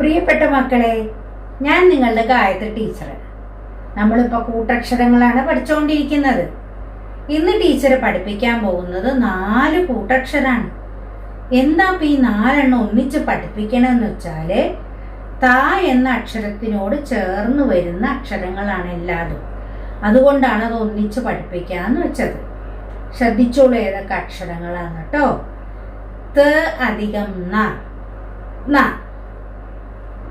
പ്രിയപ്പെട്ട മക്കളെ ഞാൻ നിങ്ങളുടെ ഗായത്രി ടീച്ചർ നമ്മളിപ്പോൾ കൂട്ടക്ഷരങ്ങളാണ് പഠിച്ചുകൊണ്ടിരിക്കുന്നത് ഇന്ന് ടീച്ചർ പഠിപ്പിക്കാൻ പോകുന്നത് നാല് കൂട്ടക്ഷരാണ്. എന്താ ഇപ്പം ഈ നാലെണ്ണം ഒന്നിച്ച് പഠിപ്പിക്കണമെന്ന് വെച്ചാൽ താ എന്ന അക്ഷരത്തിനോട് ചേർന്ന് വരുന്ന അക്ഷരങ്ങളാണ് എല്ലാതും. അതുകൊണ്ടാണ് അത് ഒന്നിച്ച് പഠിപ്പിക്കാന്ന് വെച്ചത്. ശ്രദ്ധിച്ചോളൂ ഏതൊക്കെ അക്ഷരങ്ങളാണ് കേട്ടോ. ത അധികം ന.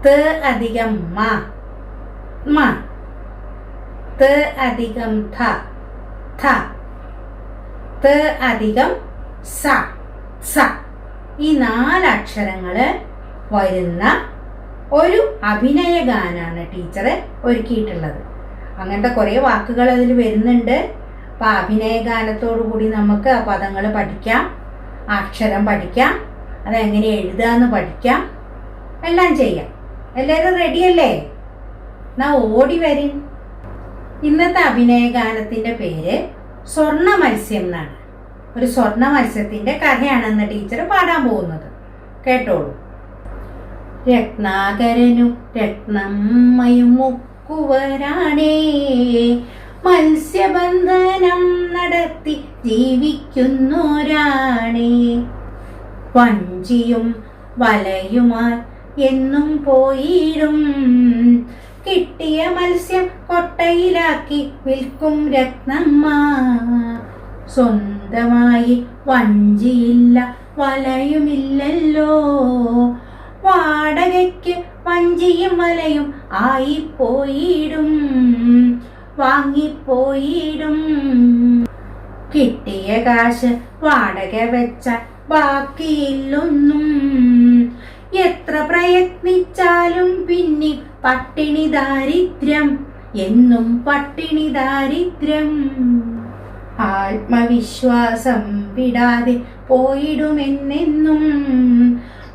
ത അധികം മ. മ. ത അധികം ഥ ത അധികം സ. സ. ഈ നാല് അക്ഷരങ്ങൾ വരുന്ന ഒരു അഭിനയ ഗാനാണ് ടീച്ചർ ഒരുക്കിയിട്ടുള്ളത്. അങ്ങനത്തെ കുറേ വാക്കുകൾ അതിൽ വരുന്നുണ്ട്. അപ്പൊ അഭിനയ ഗാനത്തോടു കൂടി നമുക്ക് ആ പദങ്ങൾ പഠിക്കാം. അക്ഷരം പഠിക്കാം. അതെങ്ങനെ എഴുതാന്ന് പഠിക്കാം. എല്ലാം ചെയ്യാം. എല്ലാവരും റെഡിയല്ലേ നാ ഓടി വരിൻ ഇന്നത്തെ അഭിനയ ഗാനത്തിന്റെ പേര് സ്വർണ മത്സ്യം എന്നാണ്. ഒരു സ്വർണ മത്സ്യത്തിന്റെ കഥയാണെന്ന് ടീച്ചർ പാടാൻ പോകുന്നത്. കേട്ടോളൂ. രത്നാകരനു രത്നമ്മയും മുക്കുവരാണേ മത്സ്യബന്ധനം നടത്തി ജീവിക്കുന്നോരാണേ. വഞ്ചിയും വലയുമായി എന്നും പോയിടും. കിട്ടിയ മത്സ്യം കൊട്ടയിലാക്കി വിൽക്കും രത്നമ്മ. സ്വന്തമായി വഞ്ചിയില്ല വലയുമില്ലല്ലോ. വാടകയ്ക്ക് വഞ്ചിയും വലയും ആയിപ്പോയിടും വാങ്ങിപ്പോയിടും. കിട്ടിയ കാശ് വാടക വെച്ച ബാക്കിയില്ലൊന്നും. എത്ര പ്രയത്നിച്ചാലും പിന്നെ പട്ടിണി ദാരിദ്ര്യം. എന്നും പട്ടിണി ദാരിദ്ര്യം. ആത്മവിശ്വാസം വിടാതെ പോയിടുമെന്നെന്നും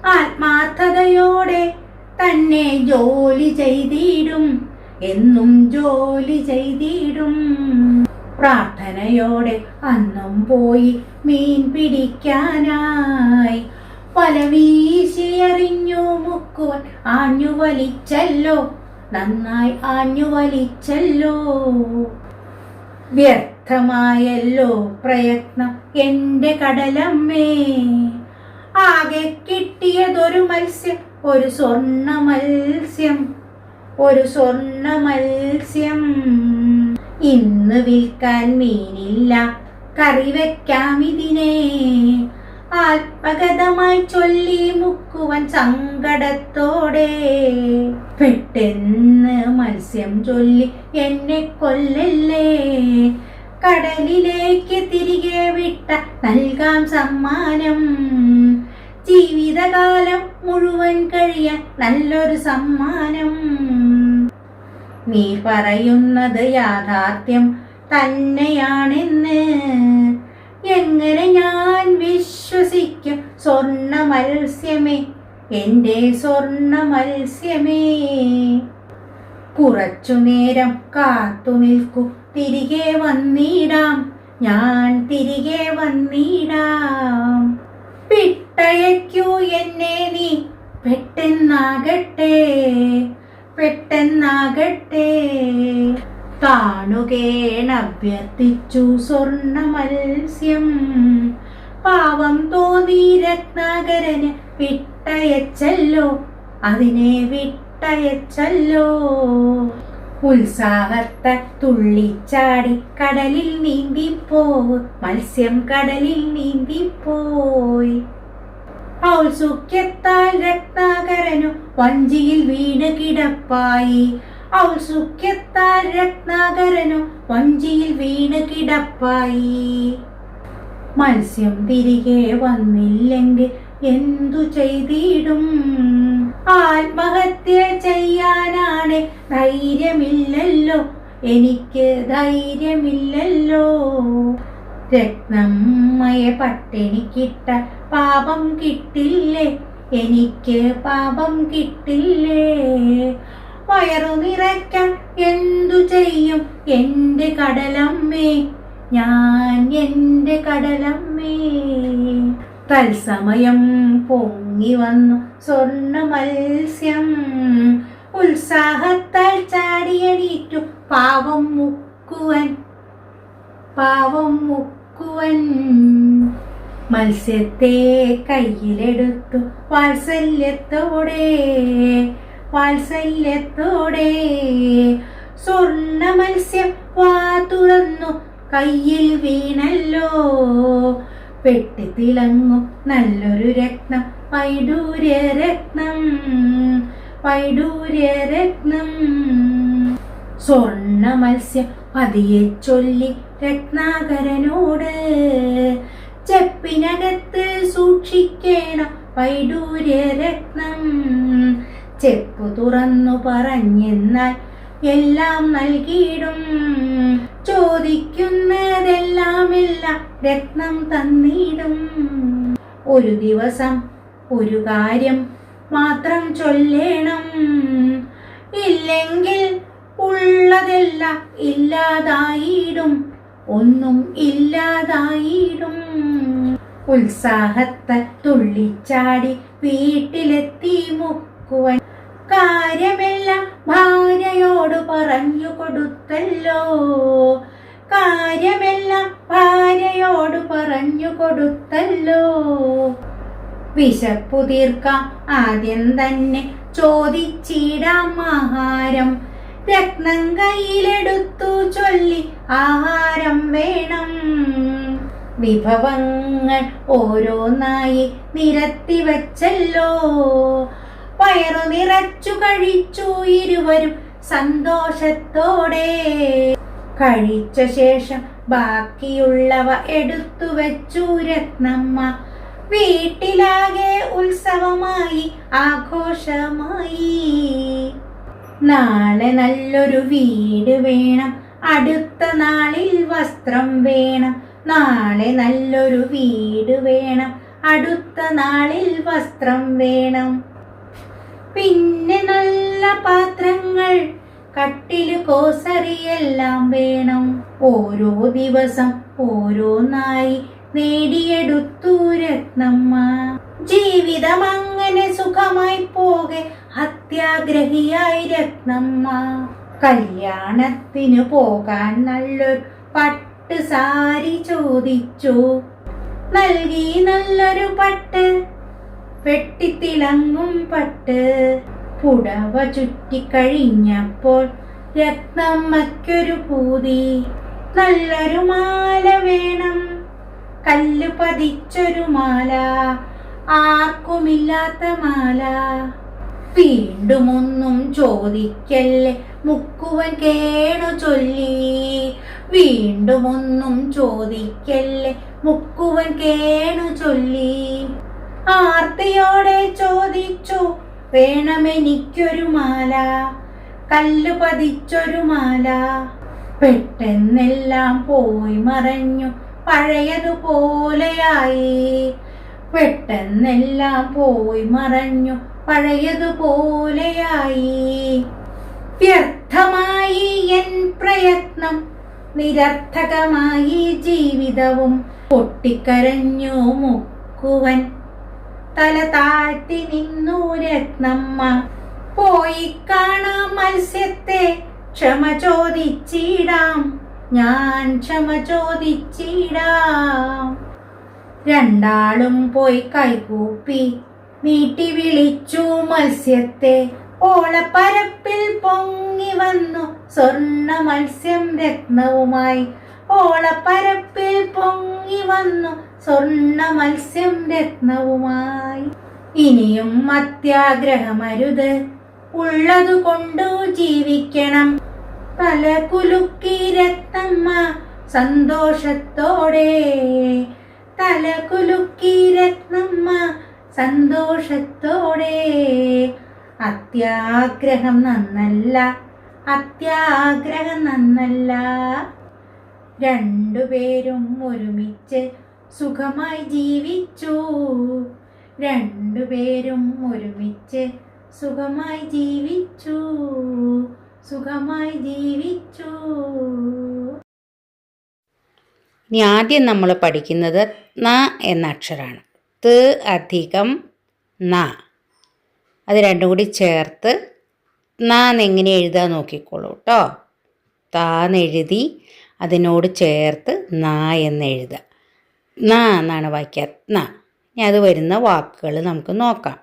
ആത്മാർത്ഥതയോടെ തന്നെ ജോലി ചെയ്തിടും. എന്നും ജോലി ചെയ്തിടും. പ്രാർത്ഥനയോടെ അന്നും പോയി മീൻ പിടിക്കാനായി. പലവീ മുക്കുവൻ ആഞ്ഞു വലിച്ചല്ലോ നന്നായി ആഞ്ഞു വലിച്ചല്ലോ വ്യർത്ഥമായല്ലോ പ്രയത്നം എന്റെ കടലമ്മേ. ആകെ കിട്ടിയതൊരു മത്സ്യം ഒരു സ്വർണ മത്സ്യം ഒരു സ്വർണ മത്സ്യം. ഇന്ന് വിൽക്കാൻ മീനില്ല കറി വെക്കാം ഇതിനെ ആത്മഗതമായി ചൊല്ലി മുക്കുവൻ സങ്കടത്തോടെ. പെട്ടെന്ന് മത്സ്യം ചൊല്ലി എന്നെ കൊല്ലല്ലേ. കടലിലേക്ക് തിരികെ വിട്ട നൽകാം സമ്മാനം. ജീവിതകാലം മുഴുവൻ കഴിയാൻ നല്ലൊരു സമ്മാനം. നീ പറയുന്നത് യാഥാർത്ഥ്യം തന്നെയാണെന്ന്. എങ്ങനെ ഞാൻ വിശ്വസിക്കും സ്വർണ മത്സ്യമേ എന്റെ സ്വർണ മത്സ്യമേ കുറച്ചു നേരം കാത്തു നിൽക്കൂ. തിരികെ വന്നിടാം. ഞാൻ തിരികെ വന്നിടാം. പിട്ടയക്കൂ എന്നെ നീ. പെട്ടെന്നാകട്ടെ. പെട്ടെന്നാകട്ടെ. കാണുകേണഭ്യർത്ഥിച്ചു സ്വർണ മത്സ്യം പാവം തോന്നി രത്നാകരന് വിട്ടയച്ചല്ലോ. അതിനെ വിട്ടയച്ചല്ലോ. ഉത്സാഹത്തെ തുള്ളിച്ചാടി കടലിൽ നീന്തിപ്പോയി മത്സ്യം കടലിൽ നീന്തിപ്പോയി. ഔത്സുഖ്യത്താൽ രത്നാകരനു വഞ്ചിയിൽ വീട് കിടപ്പായി. ഔത്സുക്യത്താൽ രത്നാകരനു വഞ്ചിയിൽ വീണ് കിടപ്പായി. മത്സ്യം തിരികെ വന്നില്ലെങ്കിൽ എന്തു ചെയ്തിടും? ആത്മഹത്യ ചെയ്യാനാണ് ധൈര്യമില്ലല്ലോ. എനിക്ക് ധൈര്യമില്ലല്ലോ. രത്നമ്മയെ പട്ടിണിക്കിട്ട പാപം കിട്ടില്ലേ? എനിക്ക് പാപം കിട്ടില്ലേ? വയറു നിറയ്ക്കാൻ എന്തു ചെയ്യും? എന്റെ കടലമ്മേ ഞാൻ എന്റെ കടലമ്മേ. തത്സമയം പൊങ്ങി വന്നു സ്വർണ മത്സ്യം ഉത്സാഹത്താൽ ചാടിയണീറ്റു പാവം മുക്കുവൻ പാവം മുക്കുവൻ. മത്സ്യത്തെ കയ്യിലെടുത്തു വാത്സല്യത്തോടെ വാത്സല്യത്തോടെ. സ്വർണ മത്സ്യം വാ തുറന്നു കയ്യിൽ വീണല്ലോ. പെട്ടി തിളങ്ങും നല്ലൊരു രത്നം വൈഡൂര്യ രത്നം വൈഡൂര്യ രത്നം. സ്വർണ മത്സ്യം പതിയെ ചൊല്ലി രത്നാകരനോട് ചെപ്പിനകത്ത് സൂക്ഷിക്കണം വൈഡൂര്യ രത്നം. ചെപ്പു തുറന്നു പറഞ്ഞെന്നാൽ എല്ലാം നൽകിയിടും. ചോദിക്കുന്നതെല്ലാം എല്ലാം രത്നം തന്നിടും. ഒരു ദിവസം ഒരു കാര്യം മാത്രം ചൊല്ലേണം. ഇല്ലെങ്കിൽ ഉള്ളതെല്ലാം ഇല്ലാതായിടും. ഒന്നും ഇല്ലാതായിടും. ഉത്സാഹത്തെ തുള്ളിച്ചാടി വീട്ടിലെത്തി മുക്കുവൻ. കാര്യമെല്ലാം ഭാര്യയോട് പറഞ്ഞു കൊടുത്തല്ലോ. കാര്യമെല്ലാം ഭാര്യയോട് പറഞ്ഞു കൊടുത്തല്ലോ. വിശപ്പു തീർക്കാം ആദ്യം തന്നെ ചോദിച്ചിടാം ആഹാരം. രത്നം കയ്യിലെടുത്തു ചൊല്ലി ആഹാരം വേണം. വിഭവങ്ങൾ ഓരോന്നായി നിരത്തി വച്ചല്ലോ. വയറു നിറച്ചു കഴിച്ചു ഇരുവരും സന്തോഷത്തോടെ. കഴിച്ച ശേഷം ബാക്കിയുള്ളവ എടുത്തു വെച്ചു രത്നമ്മ. വീട്ടിലാകെ ഉത്സവമായി ആഘോഷമായി. നാളെ നല്ലൊരു വീട് വേണം അടുത്ത നാളിൽ വസ്ത്രം വേണം. നാളെ നല്ലൊരു വീട് വേണം അടുത്ത നാളിൽ വസ്ത്രം വേണം. പിന്നെ നല്ല പാത്രങ്ങൾ കട്ടിൽ കോസറിയെല്ലാം വേണം. ഓരോ ദിവസം ഓരോന്നായി നേടിയെടുത്തു രത്നമ്മ. ജീവിതം അങ്ങനെ സുഖമായി പോകെ അത്യാഗ്രഹിയായി രത്നമ്മ. കല്യാണത്തിന് പോകാൻ നല്ലൊരു പട്ട് സാരി ചോദിച്ചു. നൽകി നല്ലൊരു പട്ട് വെട്ടിത്തിളങ്ങും പട്ട്. പുടവ ചുറ്റിക്കഴിഞ്ഞപ്പോൾ രത്നമ്മയ്ക്കൊരു പൂതി. നല്ലൊരു മാല വേണം. കല്ല് പതിച്ചൊരു മാല. ആർക്കുമില്ലാത്ത മാല. വീണ്ടും ഒന്നും ചോദിക്കല്ലേ? മുക്കുവൻ കേണു ചൊല്ലി. വീണ്ടും ഒന്നും ചോദിക്കല്ലേ? മുക്കുവൻ കേണു ചൊല്ലി. ആർത്തിയോടെ ചോദിച്ചു വേണമെനിക്കൊരു മാല? കല്ല് പതിച്ചൊരു മാല? പെട്ടെന്നെല്ലാം പോയി മറഞ്ഞു. പഴയതുപോലെയായി പെട്ടെന്നെല്ലാം പോയി മറഞ്ഞു. പഴയതുപോലെയായി വ്യർത്ഥമായി എൻ പ്രയത്നം നിരർത്ഥകമായി ജീവിതവും പൊട്ടിക്കരഞ്ഞു മുക്കുവൻ. തല താഴ്ത്തി നിന്നു രത്നമ്മ. പോയി കാണാം മത്സ്യത്തെ ക്ഷമ ചോദിച്ചിടാം. ഞാൻ ക്ഷമ ചോദിച്ചിടാം. രണ്ടാളും പോയി കൈകൂപ്പി. നീട്ടി വിളിച്ചു മത്സ്യത്തെ. ഓളപ്പരപ്പിൽ പൊങ്ങി വന്നു. സ്വർണ മത്സ്യം രത്നവുമായി. ഓളപ്പരപ്പിൽ പൊങ്ങി വന്നു സ്വർണ മത്സ്യം രത്നവുമായി. ഇനിയും അത്യാഗ്രഹമരുത്. ഉള്ളതു കൊണ്ടു ജീവിക്കണം. തല കുലുക്കി രത്നമ്മ സന്തോഷത്തോടെ. തല കുലുക്കി രത്നമ്മ സന്തോഷത്തോടെ. അത്യാഗ്രഹം നന്നല്ല. അത്യാഗ്രഹം നന്നല്ല. രണ്ടുപേരും ഒരുമിച്ച് സുഖമായി ജീവിച്ചു. രണ്ടുപേരും ഒരുമിച്ച് സുഖമായി ജീവിച്ചു. സുഖമായി ജീവിച്ചു. ഇനി ആദ്യം നമ്മൾ പഠിക്കുന്നത് ന എന്ന അക്ഷരമാണ് ത് അധികം ന. അത് രണ്ടും കൂടി ചേർത്ത് നാന്നെങ്ങനെ എഴുതാൻ നോക്കിക്കോളൂ കേട്ടോ താന്നെഴുതി അതിനോട് ചേർത്ത് നാ എന്ന് എഴുതുക. ന എന്നാണ് വാക്യ. ന. ഇനി അത് വരുന്ന വാക്കുകൾ നമുക്ക് നോക്കാം.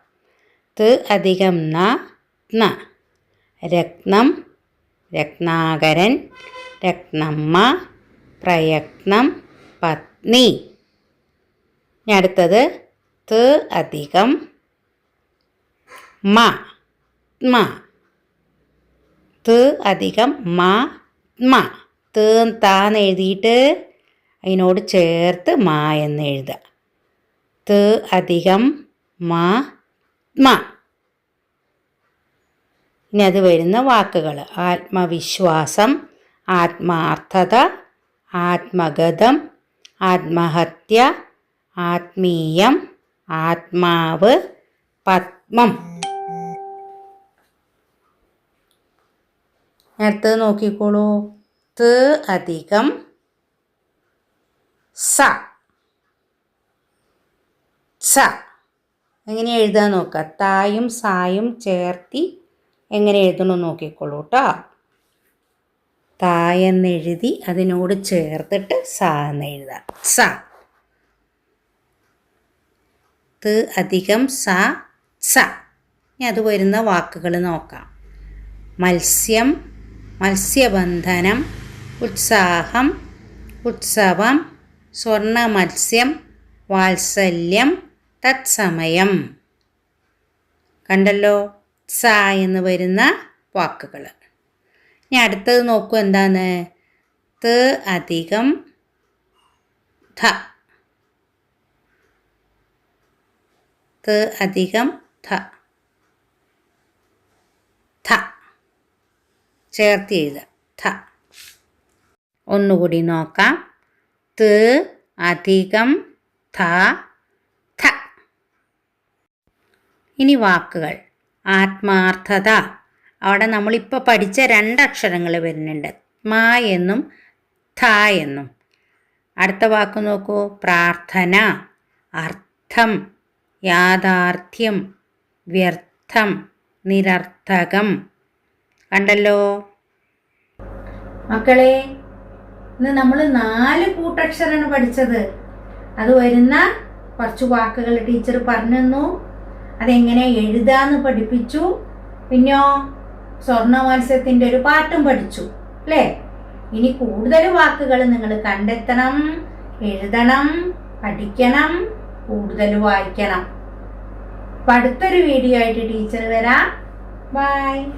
ത് അധികം ന ന. രത്നം രത്നാകരൻ രത്നമ്മ പ്രയത്നം പത്നി. ഇനി അടുത്തത് ത് അധികം മ മ. ത് അധികം മ മ. ത് താന്ന് എഴുതിയിട്ട് അതിനോട് ചേർത്ത് മാ എന്ന് എഴുതുക. ത് അധികം മാ മാ. ഇനി അത് വരുന്ന വാക്കുകൾ. ആത്മവിശ്വാസം ആത്മാർത്ഥത ആത്മഗതം ആത്മഹത്യ ആത്മീയം ആത്മാവ് പത്മം. അടുത്തത് നോക്കിക്കോളൂ. ത് അധികം സ. സ. എങ്ങനെ എഴുതാൻ നോക്കുക? തായും സായും ചേർത്തി എങ്ങനെ എഴുതണം നോക്കിക്കോളൂ കേട്ടോ തായെന്നെഴുതി അതിനോട് ചേർത്തിട്ട് സ എന്ന് എഴുതാം. സ. ത് അധികം സ സ. ഇനി അത് വരുന്ന വാക്കുകൾ നോക്കാം. മത്സ്യം മത്സ്യബന്ധനം ഉത്സാഹം ഉത്സവം സ്വർണമത്സ്യം വാത്സല്യം തത്സമയം. കണ്ടല്ലോ? സ എന്ന് വരുന്ന വാക്കുകൾ ഇനി അടുത്തത് നോക്കൂ എന്താണ്? ത് അധികം ധ. ത് അധികം ധ. ധ. ചേർത്ത് എഴുതുക. ധ. ഒന്നുകൂടി നോക്കാം. ത് അധികം ധ ധ ഇനി വാക്കുകൾ. ആത്മാർത്ഥത. അവിടെ നമ്മളിപ്പോൾ പഠിച്ച രണ്ടക്ഷരങ്ങൾ വരുന്നുണ്ട്. മാ എന്നും ഥ എന്നും. അടുത്ത വാക്ക് നോക്കൂ. പ്രാർത്ഥന. അർത്ഥം. യാഥാർത്ഥ്യം. വ്യർത്ഥം. നിരർത്ഥകം. കണ്ടല്ലോ? മക്കളെ ഇന്ന് നമ്മൾ നാല് കൂട്ടക്ഷരമാണ് പഠിച്ചത്. അത് വരുന്ന കുറച്ച് വാക്കുകൾ ടീച്ചർ പറഞ്ഞു അതെങ്ങനെ എഴുതാന്ന് പഠിപ്പിച്ചു. പിന്നെയോ സ്വർണ മത്സ്യത്തിന്റെ ഒരു പാട്ടും പഠിച്ചു അല്ലേ? ഇനി കൂടുതൽ വാക്കുകൾ നിങ്ങൾ കണ്ടെത്തണം എഴുതണം പഠിക്കണം കൂടുതൽ വായിക്കണം. അടുത്തൊരു വീഡിയോ ആയിട്ട് ടീച്ചർ വരാം. ബൈ.